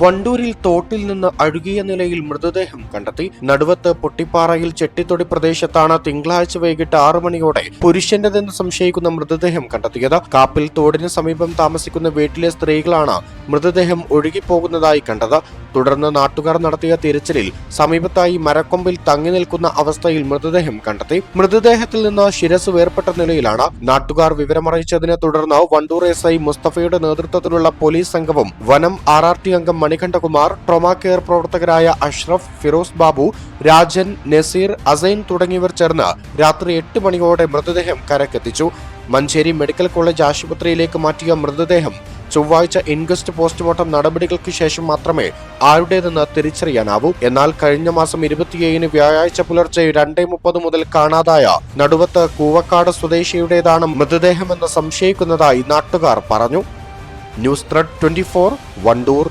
വണ്ടൂരിൽ തോട്ടിൽ നിന്ന് അഴുകിയ നിലയിൽ മൃതദേഹം കണ്ടെത്തി. നടുവത്ത് പൊട്ടിപ്പാറയിൽ ചെട്ടിത്തൊടി പ്രദേശത്താണ് തിങ്കളാഴ്ച വൈകിട്ട് ആറു മണിയോടെ പുരുഷന്റെതെന്ന് സംശയിക്കുന്ന മൃതദേഹം കണ്ടെത്തിയത്. കാപ്പിൽ തോടിന് സമീപം താമസിക്കുന്ന വീട്ടിലെ സ്ത്രീകളാണ് മൃതദേഹം ഒഴുകിപ്പോകുന്നതായി കണ്ടത്. തുടർന്ന് നാട്ടുകാർ നടത്തിയ തിരച്ചിലിൽ സമീപത്തായി മരക്കൊമ്പിൽ തങ്ങി നിൽക്കുന്ന അവസ്ഥയിൽ മൃതദേഹം കണ്ടെത്തി. മൃതദേഹത്തിൽ നിന്ന് ശിരസ് വേർപെട്ട നിലയിലാണ് നാട്ടുകാർ വിവരമറിയിച്ചതിനെ തുടർന്ന് വണ്ടൂർ എസ് ഐ മുസ്തഫയുടെ നേതൃത്വത്തിലുള്ള പോലീസ് സംഘവും വനം ആർ ആർ ടി അംഗം മണികണ്ഠകുമാർ ട്രോമാ കെയർ പ്രവർത്തകരായ അഷ്റഫ് ഫിറോസ് ബാബു രാജൻ നസീർ അസൈൻ തുടങ്ങിയവർ ചേർന്ന് രാത്രി എട്ട് മണിയോടെ മൃതദേഹം കരക്കെത്തിച്ചു മഞ്ചേരി മെഡിക്കൽ കോളേജ് ആശുപത്രിയിലേക്ക് മാറ്റിയ മൃതദേഹം ചൊവ്വാഴ്ച ഇൻഗസ്റ്റ് പോസ്റ്റ്മോർട്ടം നടപടികൾക്ക് ശേഷം മാത്രമേ ആരുടേതെന്ന് തിരിച്ചറിയാനാവൂ. എന്നാൽ കഴിഞ്ഞ മാസം ഇരുപത്തിയേഴിന് വ്യാഴാഴ്ച പുലർച്ചെ രണ്ടേ മുപ്പത് മുതൽ കാണാതായ നടുവത്ത് കൂവക്കാട് സ്വദേശിയുടേതാണ് മൃതദേഹമെന്ന് സംശയിക്കുന്നതായി നാട്ടുകാർ പറഞ്ഞു. News thread twenty four Wandoor.